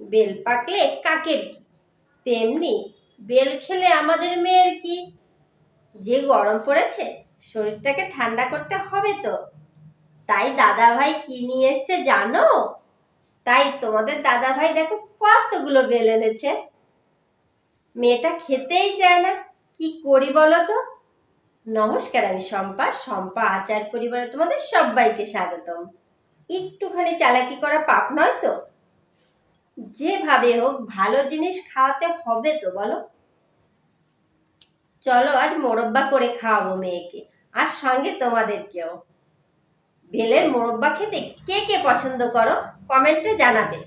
Bell পাকলে কাকের কি তেমনি বেল খেলে আমাদের মেয়ের কি? যে গরম পড়েছে, শরীরটাকে ঠান্ডা করতে হবে তো। তাই দাদা ভাই কি নিয়ে এসছে জানো? তাই তোমাদের দাদা ভাই দেখো কতগুলো বেল এনেছে। মেয়েটা খেতেই চায় না, কি করি বলো তো? নমস্কার আমি শম্পা শম্পা আচার পরিবারে তোমাদের সবাইকে স্বাগতম। একটুখানি চালাকি করা পাপ নয় তো? যেভাবে হোক ভালো জিনিস খাওয়াতে হবে তো, বলো। চলো আজ মোরব্বা করে খাওয়াবো মেয়েকে, আর সঙ্গে তোমাদেরকেও। বেলের মোরব্বা খেতে কে কে পছন্দ করো, কমেন্টে জানাবে।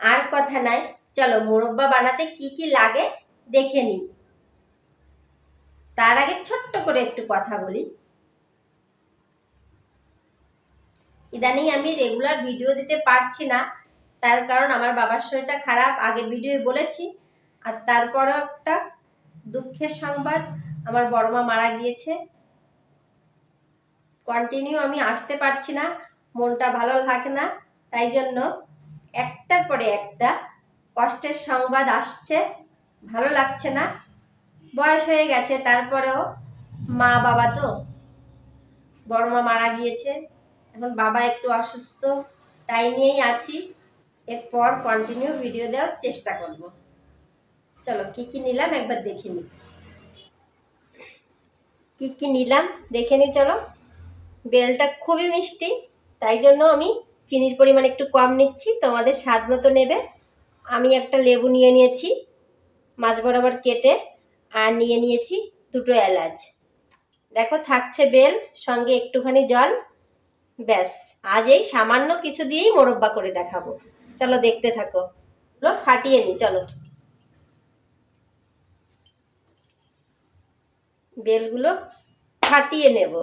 আর কথা নাই, চলো মোরব্বা বানাতে কি কি লাগে দেখে নিই তার আগে ছোট্ট করে একটু কথা বলি। ইদানিং আমি রেগুলার ভিডিও দিতে পারছি না তার কারণ আমার বাবার শরীরটা খারাপ, আগে ভিডিও বলেছি। আর তারপরেও একটা দুঃখের সংবাদ, আমার বড় মা মারা গিয়েছে। কন্টিনিউ আমি আসতে পারছি না, মনটা ভালো থাকে না, তাই জন্য একটার পরে একটা কষ্টের সংবাদ আসছে, ভালো লাগছে না। বয়স হয়ে গেছে, তারপরেও মা, বাবা তো বড় মা মারা গিয়েছে। এখন বাবা একটু অসুস্থ, তাই নিয়েই আছি। এরপর কন্টিনিউ ভিডিও দেওয়ার চেষ্টা করব। চলো, কি কি নিলাম একবার দেখে নিই কি কি নিলাম দেখে নিই চলো। বেলটা খুবই মিষ্টি, তাই জন্য আমি চিনির পরিমাণ একটু কম নিচ্ছি, তোমাদের স্বাদ মতো নেবে। আমি একটা লেবু নিয়ে নিয়েছি, মাছ বরাবর কেটে, আর নিয়ে নিয়েছি দুটো এলাচ। দেখো, থাকছে বেল, সঙ্গে একটুখানি জল, ব্যাস। আজ এই সামান্য কিছু দিয়েই মোরব্বা করে দেখাবো। চলো দেখতে থাকো। লো, ফাটিয়ে নি, চলো। বেলগুলো ফাটিয়ে নেব।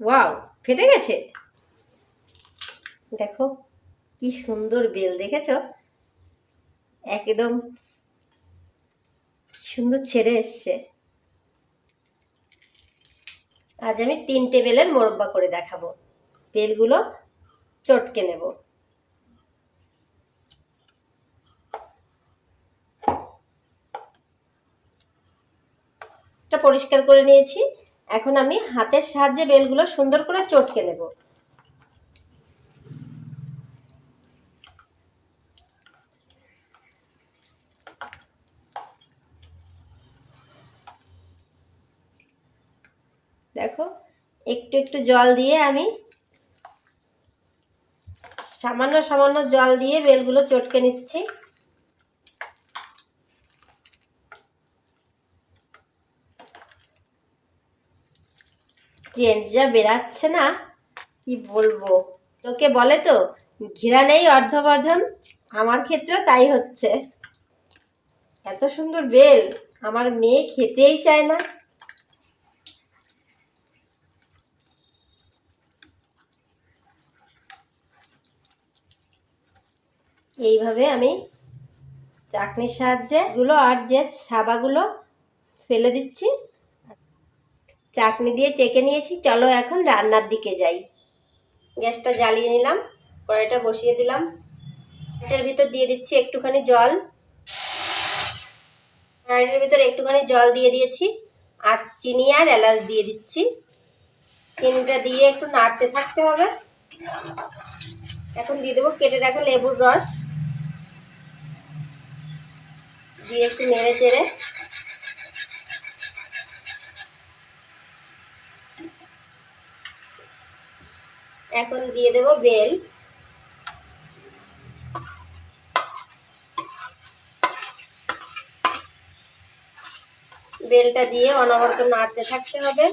ওয়াও, ফেটে গেছে? দেখো, কি সুন্দর বেল, দেখেছ? একদম সুন্দর ছেড়ে এসছে। আজ আমি তিনটে বেলের মোরব্বা করে দেখাবো। বেলগুলো চটকে নেব। এটা পরিষ্কার করে নিয়েছি। এখন আমি হাতের সাহায্যে বেলগুলো সুন্দর করে চটকে নেব। দেখো, একটু একটু জল দিয়ে আমি সামান্য সামান্য জল দিয়ে বেলগুলো চটকে নিচ্ছি। জেন্টস যা বেরাচ্ছে না? কি বলব? লোকে বলে তো ঘেরা নেই অর্ধবর্জন আমার ক্ষেত্রেও তাই হচ্ছে। এত সুন্দর বেল, আমার মেয়ে খেতেই চায় না। এইভাবে আমি চাটনির সাহায্যে গুলো আর যে সাবাগুলো ফেলে দিচ্ছি। চাটনি দিয়ে চেকে নিয়েছি, চলো এখন রান্নার দিকে যাই। গ্যাসটা জ্বালিয়ে নিলাম, কড়াইটা বসিয়ে দিলাম। এটার ভিতর দিয়ে দিচ্ছি একটুখানি জল। কড়াইটার ভিতর একটুখানি জল দিয়ে দিয়েছি, আর চিনি আর এলাচ দিয়ে দিচ্ছি। চিনিটা দিয়ে একটু নাড়তে থাকতে হবে। এখন দিয়ে দেবো কেটে রাখা লেবুর রস। দিয়ে একটু নেড়ে চেড়ে এখন দিয়ে দেব বেল। বেলটা দিয়ে অনবরত নাড়তে থাকতে হবে।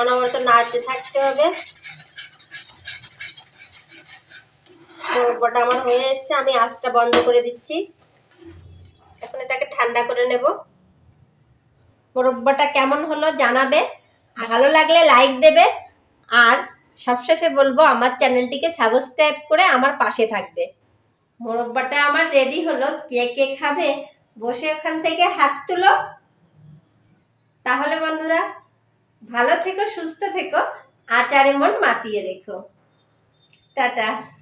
অনবরত নাড়তে থাকতে হবে। আমার হয়ে এসছে, আমি আঁচটা বন্ধ করে দিচ্ছি। এখন এটাকে ঠান্ডা করে নেব। মোরব্বাটা কেমন হলো জানাবে। ভালো লাগলে লাইক দেবে। আর সবশেষে বলব, আমার চ্যানেলটিকে সাবস্ক্রাইব করে আমার পাশে থাকবে। মোরব্বাটা আমার রেডি হলো। কে কে খাবে? বসে ওখান থেকে হাত তুলো। তাহলে বন্ধুরা, ভালো থেকো, সুস্থ থেকো। আচারে মন মাতিয়ে রেখো। টাটা।